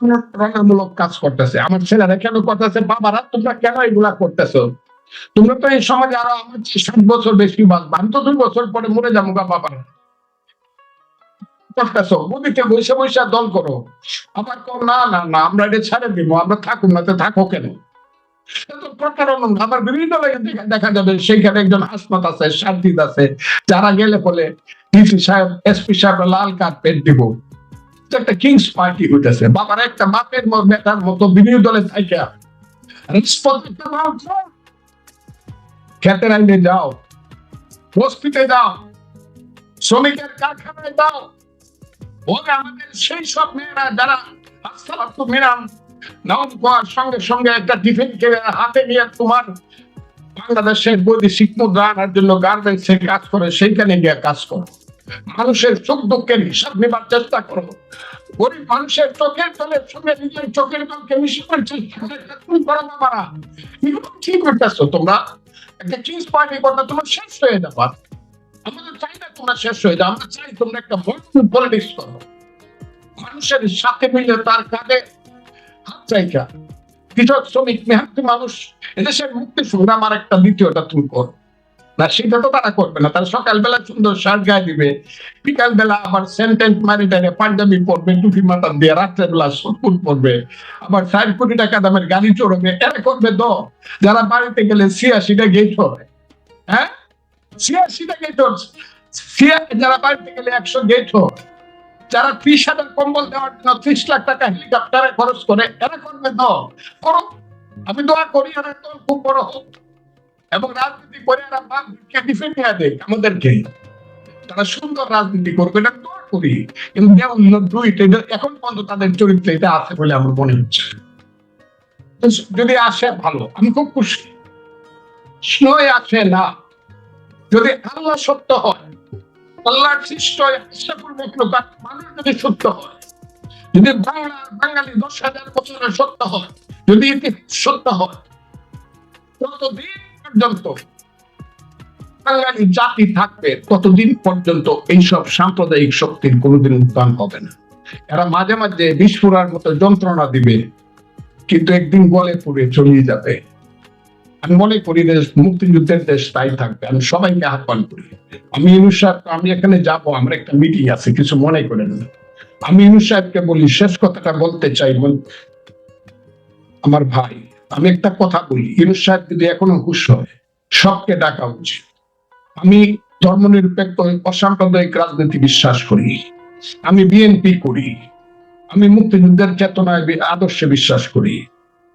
প্রতারণামূলক কাজ করতেছে। আমার ছেলেরা কেন বাবারা, তোমরা কেন এগুলা করতেছো? তোমরা তো এই সমাজে আরও আমার ষাট বছর বেশি আমি তো দুই বছর পরে মরে যাব গা করতেছো? বসে বসে দল করো। আবার না না না, আমরা এটা ছেড়ে দিব। আমরা থাকুন না তো থাকো কেন? বিভিন্ন দেখা- যাবে, সেইখানে একজন হাসপাত আছে শান্তিত আছে। যারা গেলে বলে, ডিসি সাহেব, এসপি সাহেব লাল কার্পেট দিব। একটা কিংস পার্টি হইতেছে। বাবার একটা বাপের মতো বিরোধী দলে আইনে যাও হসপিটালে যাও। শ্রমিকের কারখানায় যাও। ওরা আমাদের সেই সব মেয়েরা যারা মেরাম নাম সঙ্গে সঙ্গে একটা টিফিন হাতে নিয়ে তোমার বাংলাদেশের বৈদেশিক মুদ্রা আনার জন্য গার্মেন্টস কাজ করে, সেইখানে গিয়ে কাজ করো। মানুষের সুখ দুঃখের হিসাব নেবার চেষ্টা করো। গরিব মানুষের চোখের তলের সঙ্গে নিজের চোখের জলকে মিশিয়ে চেষ্টা করো বাবারা। এগুলো কি করতেছো তোমরা। একটা চিজ পার্টি করতে তোমার শেষ হয়ে যাবা। আমাদের চাই না তোমরা শেষ হয়ে যাও। আমরা চাই তোমরা একটা মজবুত পলিটিক্স করো। মানুষের সাথে মিলে তার কাঁধে হাত চাইকা কৃষক, শ্রমিক মেহান্তি মানুষ, এদেশের মুক্তি সংগ্রাম আর একটা দ্বিতীয়টা তুমি করো। না, সেটা তো তারা করবে না। তারা সকালবেলা সুন্দর শার্ট গায়ে দিবে বিকাল বেলা আবার সেন্টেন্স মারি টাইনে পাঞ্জাবি পরবে, টুপি মাথা দিয়ে রাত্রেবেলা সুটকুট পরবে আবার ষাট কোটি টাকা দামের গাড়ি চড়বে, এরা করবে তো। যারা বাড়িতে গেলে ছিয়াশিটা গেট হবে হ্যাঁ? ছিয়াশিটা গেট ছিয়া, যারা বাড়িতে গেলে একশো গেট যারা ত্রিশ হাজার কম্বল দেওয়ার জন্য ত্রিশ লাখ টাকা হেলিকপ্টারে খরচ করে, এরা করবে করো আমি দোয়া করি, এরা তো খুব বড় হোক। এবং রাজনীতি করে এরা বাপকে ডিফেন্ড দেয়, আমাদেরকে। তারা সুন্দর রাজনীতি করবে, এটা দোয়া করি। কিন্তু যেমন দুই এটা এখন পর্যন্ত তাদের চরিত্রে এটা আছে বলে আমার মনে হচ্ছে। যদি আসে, ভালো। আমি খুব খুশি। স্নোয় আসে না। যদি আল্লাহ সত্য হয়, আল্লাহর সৃষ্ট আশাপূর্বক লোক মানুষ যদি সত্য হয়, যদি বাংলা, বাঙালি দশ হাজার বছরের সত্য হয়, যদি সত্য হয়, ততদিন পর্যন্ত বাঙালি জাতি থাকবে, ততদিন পর্যন্ত এইসব সাম্প্রদায়িক শক্তির কোনোদিন উত্থান হবে না। এরা মাঝে মাঝে বিস্ফোরার মতো যন্ত্রণা দিবে, কিন্তু একদিন গলে পড়ে চলিয়ে যাবে। আমি মনে করি দেশ, মুক্তিযুদ্ধের দেশ তাই থাকবে। আমি সবাইকে আহ্বান করি। আমি ইনু সাহেব, আমি এখানে যাব, আমার একটা মিটিং আছে, কিছু মনে করেন না। আমি ইনু সাহেবকে বলি, শেষ কথাটা বলতে চাই আমার ভাই। আমি একটা কথা বলি ইনু সাহেব যদি এখনও হুশ হয়, সবকে ডাকা উচিত। আমি ধর্মনিরপেক্ষ অসাম্প্রদায়িক রাজনীতি বিশ্বাস করি, আমি বিএনপি করি, আমি মুক্তিযুদ্ধের চেতনায় আদর্শে বিশ্বাস করি।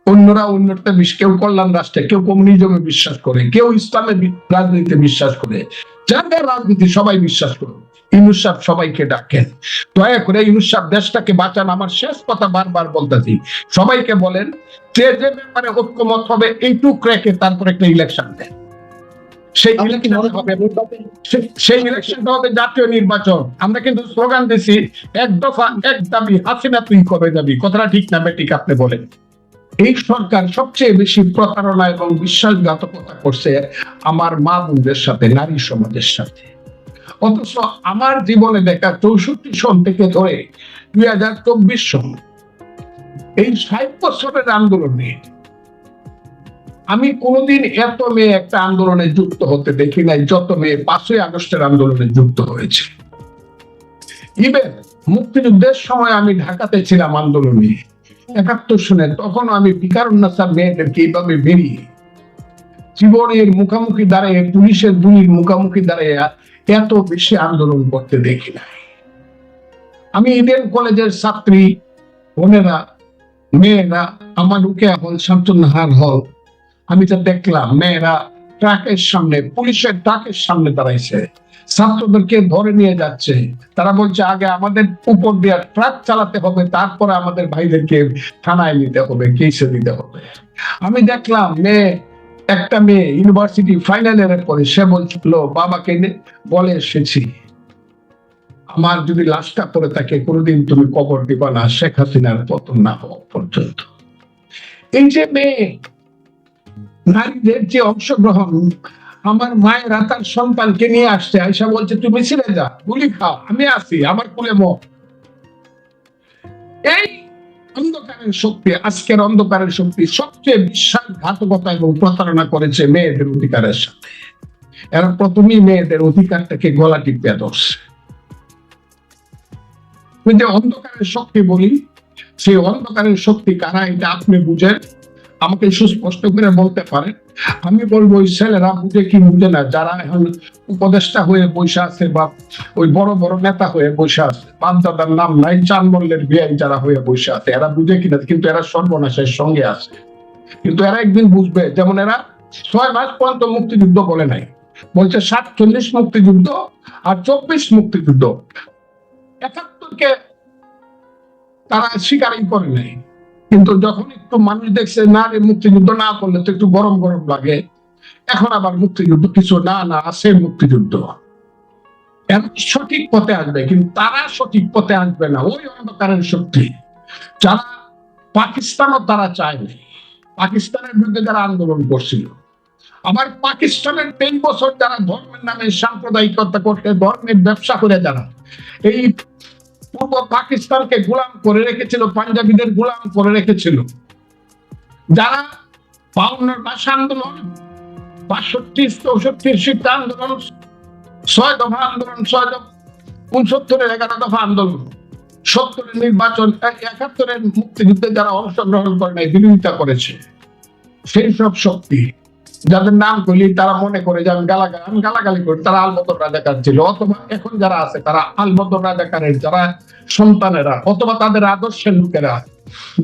অন্যরা অন্যটা কেউ কল্যাণ রাষ্ট্রে, কেউ কমিউনিজমে বিশ্বাস করে, কেউ ইসলামের রাজনীতিতে বিশ্বাস করে। যাদের রাজনীতি সবাই বিশ্বাস করে ইনুস সাহেব সবাইকে ডাকেন। দয়া করে ইনুস সাহেব দেশটাকে বাঁচান আমার শেষ কথা বারবার বলতেছি। সবাইকে বলেন যে যে ব্যাপারে ঐক্যমত হবে এইটুক রেখে তারপর একটা ইলেকশন দেন। সেই ইলেকশন হবে। সেই ইলেকশনটা হবে জাতীয় নির্বাচন। আমরা কিন্তু স্লোগান দিছি এক দফা এক দাবি হাসিনা তুই কবে যাবি? কথাটা ঠিক না বেটিক আপনি বলেন। এই সরকার সবচেয়ে বেশি প্রতারণা এবং বিশ্বাসঘাতকতা করছে আমার মা বোনদের সাথে নারী সমাজের সাথে। অথচ আমার জীবনে দেখা চৌষট্টি সন থেকে ধরে দুই হাজার চব্বিশ সন। এই ষাট বছরের আন্দোলনে আমি কোনোদিন এত মেয়ে একটা আন্দোলনে যুক্ত হতে দেখি নাই, যত মেয়ে পাঁচই আগস্টের আন্দোলনে যুক্ত হয়েছে। ইভেন মুক্তিযুদ্ধের সময় আমি ঢাকাতে ছিলাম আন্দোলনে। একাত্তর শুনে তখন আমি বিকারুন্নাসার মেয়েদেরকে এইভাবে বেরিয়ে জীবনের মুখোমুখি দাঁড়িয়ে পুলিশের গুলির মুখোমুখি দাঁড়িয়ে এত বেশি আন্দোলন করতে দেখি নাই আমি ইডেন কলেজের ছাত্রী, বোনেরা, মেয়েরা আমার উকে হল, শামসুন্নাহার হল, আমি তো দেখলাম, মেয়েরা ট্রাকের সামনে, পুলিশের ট্রাকের সামনে দাঁড়াইছে। ছাত্রদেরকে ধরে নিয়ে যাচ্ছে। তারা বলছে, আগে আমাদের উপর দিয়ে ট্রাক চালাতে হবে, তারপরে আমাদের ভাইদেরকে থানায় নিতে হবে, কেসে দিতে হবে। আমি দেখলাম, মেয়ে একটা মেয়ে ইউনিভার্সিটি ফাইনাল ইয়ারের পরে সে বলছিল, বাবাকে বলে এসেছি আমার যদি লাশটা পড়ে থাকে, কোনোদিন তুমি কবর দিবা না, শেখ হাসিনার পতন না হওয়া পর্যন্ত। এই যে মেয়ে, নারীদের যে অংশগ্রহণ, আমার মায়ের তার সন্তানকে নিয়ে আসছে আয়সা বলছে, তুমি ছিলে যা গুলি খাও, আমি আছি, আমার কুলে মো এই অন্ধকারের শক্তি, আজকের অন্ধকারের শক্তি সবচেয়ে বিশ্বাসঘাতকতা এবং প্রতারণা করেছে মেয়েদের অধিকারের সাথে। এরা প্রথমেই মেয়েদের অধিকারটাকে গলা টিপে ধরছে। যে অন্ধকারের শক্তি বলি, সেই অন্ধকারের শক্তি কারা, এটা আপনি বুঝেন? আমাকে সুস্পষ্ট করে বলতে পারেন আমি বলব, ওই ছেলেরা বুঝে কি বুঝে না, যারা এখন উপদেষ্টা হয়ে বসে আছে বা ওই বড় বড় নেতা হয়ে বসে আছে পাঁচ দাদার নাম নাই চান মল্লের বিয়াই যারা হয়ে বসে আছে, এরা বুঝে কিনা কিন্তু এরা সর্বনাশের সঙ্গে আছে। কিন্তু এরা একদিন বুঝবে, যেমন এরা ছয় মাস পর্যন্ত মুক্তিযুদ্ধ বলে নাই। বলছে সাতচল্লিশ মুক্তিযুদ্ধ আর চব্বিশ মুক্তিযুদ্ধ। একাত্তরকে তারা স্বীকারই করে নাই। কিন্তু যখন একটু মানুষ দেখছে, না রে, মুক্তিযুদ্ধ না করলে তো একটু গরম গরম লাগে। এখন আবার মুক্তিযুদ্ধ কিছু না না, আছে মুক্তিযুদ্ধ। সঠিক পথে আসবে, কিন্তু তারা সঠিক পথে আসবে না। ওই অন্ধকারের শক্তি। যারা পাকিস্তানও তারা চায়নি পাকিস্তানের বিরুদ্ধে যারা আন্দোলন করছিল। আবার পাকিস্তানের তিন বছর যারা ধর্মের নামে সাম্প্রদায়িকতা করতে ধর্মের ব্যবসা করে যারা, এই পূর্ব পাকিস্তানকে গোলাম করে রেখেছিল, পাঞ্জাবিদের গোলাম করে রেখেছিল। যারা বাউন্নের ভাষা আন্দোলন, বাষট্টি চৌষট্টির শিক্ষা আন্দোলন, ছয় দফা আন্দোলন, ছয় দফা উনসত্তরের এগারো দফা আন্দোলন, সত্তরের নির্বাচন একাত্তরের মুক্তিযুদ্ধে যারা অংশগ্রহণ করে নাই, বিরোধিতা করেছে। সেই সব শক্তি যাদের নাম করলি তারা মনে করে যে আমি গালাগালি আমি গালাগালি করি, তারা আলবদর রাজাকার ছিল। অথবা এখন যারা আছে, তারা আলবদর রাজাকারের যারা সন্তানেরা, অথবা তাদের আদর্শের লোকেরা।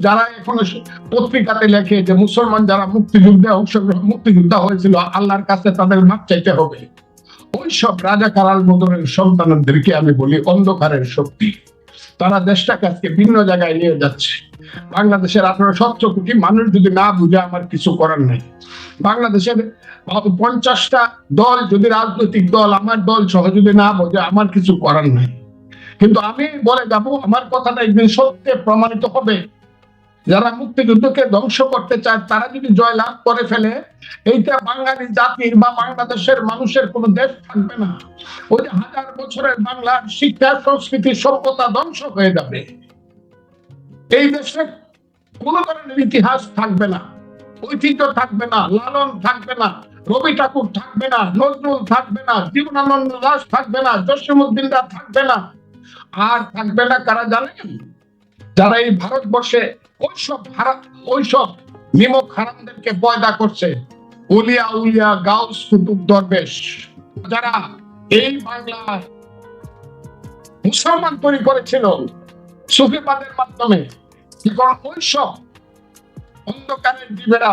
যারা এখন পত্রিকাতে লেখে যে মুসলমান যারা মুক্তিযুদ্ধে, অংশগ্রহণ মুক্তিযুদ্ধ হয়েছিল, আল্লাহর কাছে তাদের মাপ চাইতে হবে। ওই সব রাজাকার আলবদরের সন্তানদেরকে আমি বলি অন্ধকারের শক্তি। তারা দেশটাকে আজকে ভিন্ন জায়গায় নিয়ে যাচ্ছে। বাংলাদেশের আঠারো, সতেরো কোটি মানুষ যদি না বুঝে, আমার কিছু করার নাই। বাংলাদেশের পঞ্চাশটা দল যদি রাজনৈতিক দল, আমার দল সহ যদি না বোঝে, আমার কিছু করার নাই। কিন্তু আমি বলে যাব, আমার কথাটা একদিন সত্যি প্রমাণিত হবে। যারা মুক্তিযুদ্ধকে ধ্বংস করতে চায়, তারা যদি জয় লাভ করে ফেলে, এইটা বাঙালি জাতির বা বাংলাদেশের মানুষের কোনো দেশ থাকবে না। ওই হাজার বছরের বাংলার শিক্ষা, সংস্কৃতি, সভ্যতা ধ্বংস হয়ে যাবে। এই দেশে কোন ধরনের ইতিহাস থাকবে না। ঐতিহ্য থাকবে না, লালন থাকবে না, রবি ঠাকুর থাকবে না, নজরুল থাকবে না, জীবনানন্দ দাস থাকবে না জসিমুদ্দিনরা থাকবে না। আর থাকবে না কারা জানেন? যারা এই ভারতবর্ষে ওইসব ওইসব নিমক হারামদেরকে পয়দা করছে। উলিয়া উলিয়া গাউস কুতুব দরবেশ। যারা এই বাংলায় মুসলমান তৈরি করেছিল সুফিবাদের মাধ্যমে ওইসব অন্ধকারের জীবেরা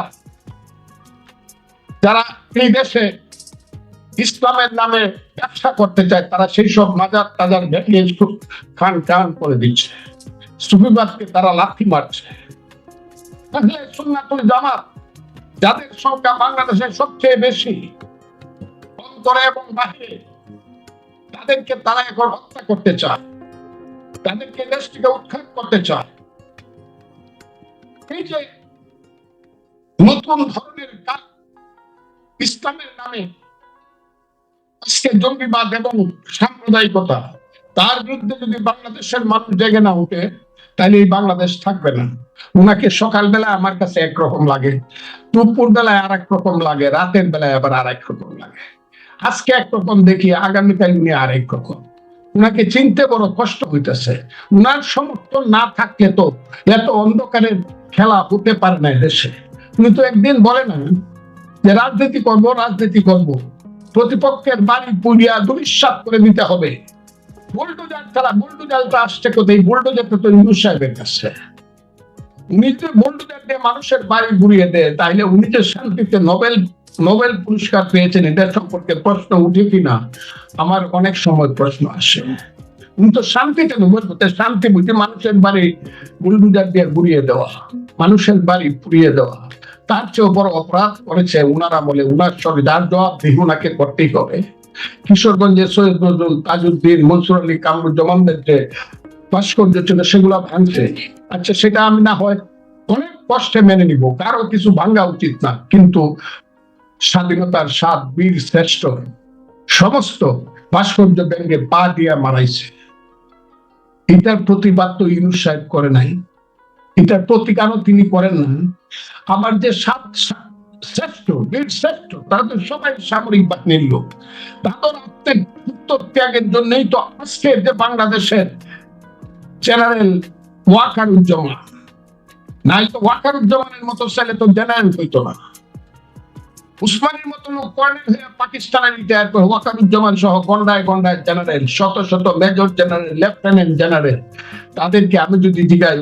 যারা এই দেশে ইসলামের নামে ব্যবসা করতে চায়, তারা সেই সব মাজার টাজার ভেঙে খান খান করে দিচ্ছে। সুফিবাদকে তারা লাথি মারছে। সুন্নাতুল জামাত যাদের সংখ্যা বাংলাদেশের সবচেয়ে বেশি, অন্তরে এবং বাহিরে, তাদেরকে তারা এখন হত্যা করতে চায়। তাদেরকে দেশ থেকে উৎখাত করতে চায়। এই যে নতুন ধরনের ইসলামের নামে আজকে জঙ্গিবাদ এবং সাম্প্রদায়িকতা, তার বিরুদ্ধে যদি বাংলাদেশের মানুষ জেগে না উঠে তাহলে এই বাংলাদেশ থাকবে না। উনাকে সকালবেলা আমার কাছে একরকম লাগে দুপুর বেলায় আর রকম লাগে, রাতের বেলায় আবার আর রকম লাগে। আজকে একরকম দেখি, আগামীকাল উনি আর রকম। উনাকে চিনতে বড় কষ্ট হইতেছে। উনার সমর্থন না থাকলে তো এত অন্ধকারের খেলা হতে পারে না দেশে। উনি তো একদিন বলে না যে রাজনীতি করব রাজনীতি করব। প্রতিপক্ষের বাড়ি পুড়িয়া দুরিশ্বাস করে দিতে হবে। বুলডোজারটা আসছে কোথায়? তো সাহেবের কাছে। উনি দিয়ে মানুষের বাড়ি ঘুরিয়ে দেয়, তাইলে উনি যে শান্তিতে নোবেল নোবেল পুরস্কার পেয়েছেন, এটার সম্পর্কে প্রশ্ন উঠে কিনা? আমার অনেক সময় প্রশ্ন আসে। উনি তো শান্তিতে নোবেল শান্তি বুঝে মানুষের বাড়ি বুলডোজার দিয়ে ঘুরিয়ে দেওয়া, মানুষের বাড়ি পুড়িয়ে দেওয়া। তার চেয়েও বড় অপরাধ করেছে উনারা বলে উনার যার জবাব দিয়ে উনাকে করতেই হবে। কিশোরগঞ্জে সৈয়দ নজরুল তাজউদ্দিন, মনসুর আলী কামরুজ্জামানদের যে ভাস্কর্য ছিল, সেগুলো ভাঙছে। আচ্ছা সেটা আমি না হয় অনেক কষ্টে মেনে নিব। কারও কিছু ভাঙ্গা উচিত না। কিন্তু স্বাধীনতার সাত বীর শ্রেষ্ঠ। সমস্ত ভাস্কর্য ব্যাংকে পা দিয়া মারাইছে। এটার প্রতিবাদ তো ইউনুস সাহেব করে নাই। এটার প্রতিকারও তিনি করেন না। আবার যে সাত শ্রেষ্ঠ, বীর শ্রেষ্ঠ, তারা তো সবাই সামরিক বাহিনীর লোক। তাদের আত্মের উত্তর ত্যাগের জন্যই তো আজকে যে বাংলাদেশের জেনারেল ওয়াকারুজ্জামান, নাই তো ওয়াকারুজ্জামানের মতো ছেলে তো জেনারেল হইতো না। উসমানের মতো লোক কর্নেল হয়ে পাকিস্তানে রিটায়ার করে সহ জেনারেল শত শত মেজর জেনারেল লেফটেন্যান্ট জেনারেল তাদেরকে আমি যদি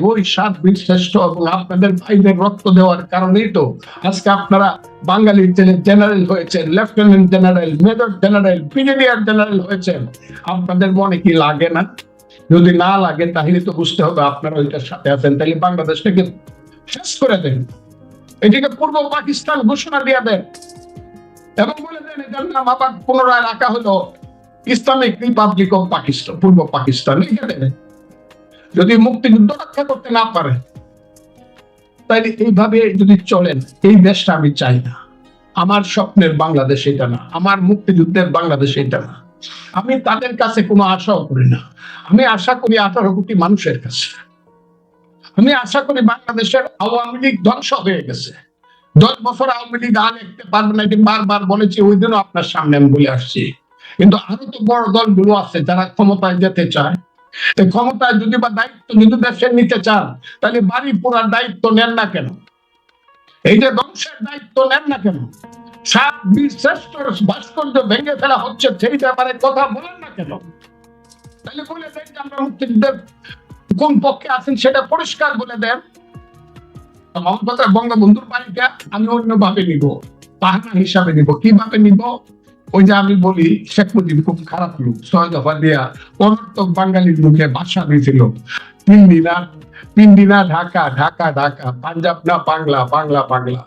ওই সাত বীর শ্রেষ্ঠ এবং আপনাদের ভাইদের রক্ত দেওয়ার কারণেই তো আজকে আপনারা বাঙালির ছেলে জেনারেল হয়েছেন lieutenant general major general brigadier general হয়েছেন। আপনাদের মনে কি লাগে না? যদি না লাগে, তাহলে তো বুঝতে হবে আপনারা ওইটার সাথে আছেন। তাহলে বাংলাদেশটাকে শেষ করে দেন। এটিকে পূর্ব পাকিস্তান ঘোষণা দিয়ে দেন এবং বলে দেন, এটার নাম আবার পুনরায় রাখা হলো ইসলামিক রিপাবলিক অফ পাকিস্তান, পূর্ব পাকিস্তান। লিখে দেন, যদি মুক্তিযুদ্ধ রক্ষা করতে না পারে, তাইলে এইভাবে যদি চলেন এই দেশটা আমি চাই না। আমার স্বপ্নের বাংলাদেশ এটা না, আমার মুক্তিযুদ্ধের বাংলাদেশ এটা না। আমি তাদের কাছে কোনো আশাও করি না। আমি আশা করি আঠারো কোটি মানুষের কাছে। আমি আশা করি বাংলাদেশের আওয়ামী লীগ ধ্বংস হয়ে গেছে। দশ বছর আওয়ামী লীগ আর লিখতে পারবে না এটি বারবার বলেছি, ওই দিনও আপনার সামনে আমি বলে আসছি। কিন্তু আরও তো বড় দলগুলো আছে যারা ক্ষমতায় যেতে চায়। ক্ষমতায় যদি বা দায়িত্ব যদি দেশের নিতে চান, তাহলে বাড়ি পোড়ার দায়িত্ব নেন না কেন? এই যে ধ্বংসের দায়িত্ব নেন না কেন? সাত বীর শ্রেষ্ঠ ভাস্কর্য ভেঙে ফেলা হচ্ছে সেই ব্যাপারে কথা বলেন না কেন? তাহলে বলে যে আমরা মুক্তিযুদ্ধের কোন পক্ষে আছেন সেটা পরিষ্কার বলে দেন। আমার বঙ্গবন্ধুর বাড়িটা আমি অন্যভাবে নিব পাহানা হিসাবে নিব। কীভাবে নিব? ওই যে আমি বলি, শেখ মুজিব খুব খারাপ লোক, ছয় দফা দিয়া অনর্থক বাঙালির মুখে ভাষা দিয়েছিল। তিন দিনা তিন দিনা ঢাকা ঢাকা ঢাকা, পাঞ্জাব না বাংলা বাংলা বাংলা।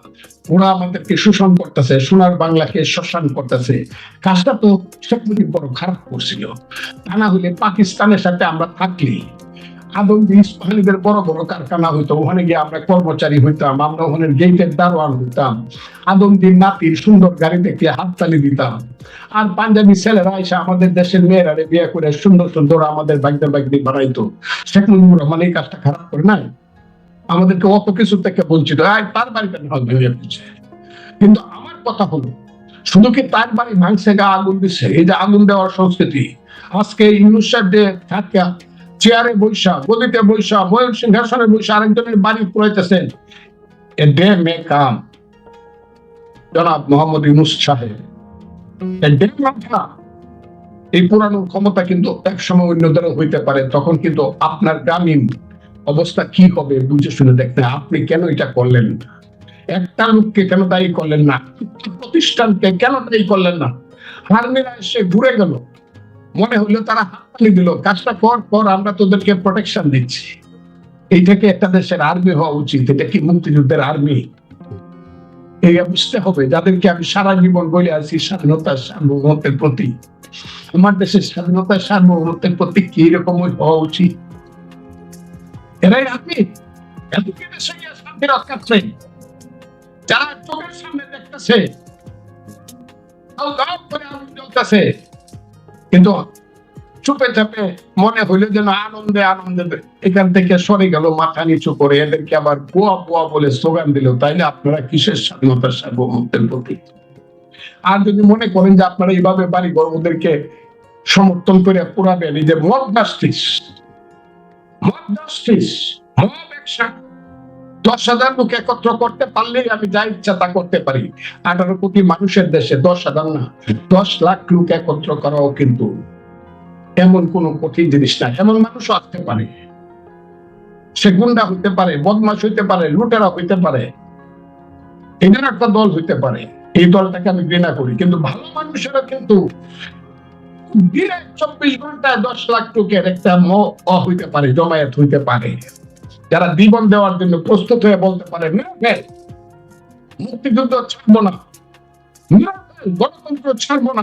ওরা আমাদেরকে শোষণ করতেছে, সোনার বাংলাকে শোষণ করতেছে। কাজটা তো শেখ মুজিব বড় খারাপ করছিল। তা না হলে পাকিস্তানের সাথে আমরা থাকলি। আদমদি ইস্পাহানিদের বড় বড় কারখানা হইতো, ওখানে গিয়ে আমরা কর্মচারী হইতাম, আমরা ওখানে গেটের দারোয়ান হইতাম। আদমদির নাতির সুন্দর গাড়ি দেখে হাততালি দিতাম। আর পাঞ্জাবি ছেলেরা এসে আমাদের দেশের মেয়েরা বিয়ে করে সুন্দর সুন্দর আমাদের বাগদা বাগদি বানাইতো শেখ মুজিবুর রহমান এই কাজটা খারাপ করে নাই? আমাদেরকে অত কিছু থেকে বঞ্চিত তার বাড়িতে কিন্তু আমার কথা হলো, শুধু কি তার বাড়ি ভাঙছে গা আগুন দিচ্ছে এই যে আগুন দেওয়ার সংস্কৃতি, আজকে ইউনুস সাহেব যে চেয়ারে বৈশা, গদিতে বৈশা, ময়ূর সিংহাসনে বৈশা আরেকজনের বাড়ি পুরাইতেছেন এ ডে মে কাম। জনাব মোহাম্মদ ইউনুস সাহেব এই পুরানো ক্ষমতা কিন্তু একসময় অন্যদেরও হইতে পারে, তখন কিন্তু আপনার গ্রামীণ অবস্থা কি হবে বুঝে শুনে দেখতে, আপনি কেন এটা করলেন একটা লোককে কেন দায়ী করলেন না? প্রতিষ্ঠানকে কেন দায়ী করলেন না? আর্মিরা এসে ঘুরে গেল। মনে হলো তারা হাততালি দিল, কাজটা কর কর, আমরা তোদেরকে প্রোটেকশন দিচ্ছি। এইটাকে একটা দেশের আর্মি হওয়া উচিত, এটা কি মুক্তিযুদ্ধের আর্মি এই বুঝতে হবে, যাদেরকে আমি সারা জীবন বলে আছি, স্বাধীনতার সার্বভৌমত্বের প্রতি। আমার দেশের স্বাধীনতার সার্বভৌমত্বের প্রতি কি রকম হওয়া উচিত? এরাই জ্বলতেছে কিন্তু চুপে চাপে মনে হইল যেন আনন্দে আনন্দে এখান থেকে সরে গেল, মাথা নিচু করে এদেরকে আবার বুয়া বুয়া বলে স্লোগান দিল। তাইলে আপনারা কিসের স্বাধীনতার সার্বভৌমত্বের প্রতি আর যদি মনে করেন যে আপনারা এইভাবে বাড়ি ঘর ওদেরকে সমর্থন করে পুরাবেন, এই যে মদ জাস্টিস মদ জাস্টিস দশ হাজার লোক একত্র করতে পারলেই আমি যা ইচ্ছা তা করতে পারি। আঠারো কোটি মানুষের দেশে দশ হাজার না, দশ লাখ লোক একত্র করাও কিন্তু এমন কোন কঠিন জিনিস না এমন মানুষও আসতে পারে। সে গুন্ডা হইতে পারে বদমাস হইতে পারে, লুটেরা হইতে পারে। এদের একটা দল হইতে পারে। এই দলটাকে আমি ঘৃণা করি। কিন্তু ভালো মানুষেরা কিন্তু চব্বিশ ঘন্টায় দশ লাখ লোকের একটা ম হইতে পারে, জমায়েত হইতে পারে। যারা জীবন দেওয়ার জন্য প্রস্তুত হয়ে বলতে পারে মুক্তিযুদ্ধ ছাড়বো না। গণতন্ত্র ছাড়বো না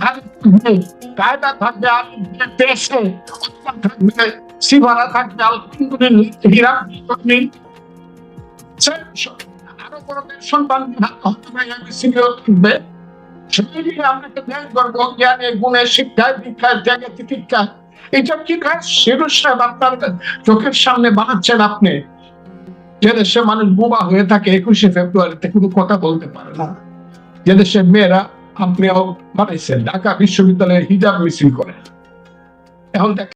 থাকবে কায়দা থাকবে দেশে থাকবে সিভারা থাকবে আলহামদুলিল্লাহ আরও বড়দের সন্তান হতে পারে আমি সিনিয়র থাকবে। সেই নিয়ে আপনাকে ধ্যান করব জ্ঞানে গুণে শিক্ষায় দীক্ষায় ত্যাগে তিতিক্ষা এটা কি কাজ শিরুর আপনার চোখের সামনে বানাচ্ছেন আপনি। যে দেশে মানুষ বোবা হয়ে থাকে একুশে ফেব্রুয়ারিতে কোনো কথা বলতে পারে না। যে দেশের মেয়েরা আপনিও বানাইছেন। ঢাকা বিশ্ববিদ্যালয়ে হিজাব মিছিল করে এখন দেখ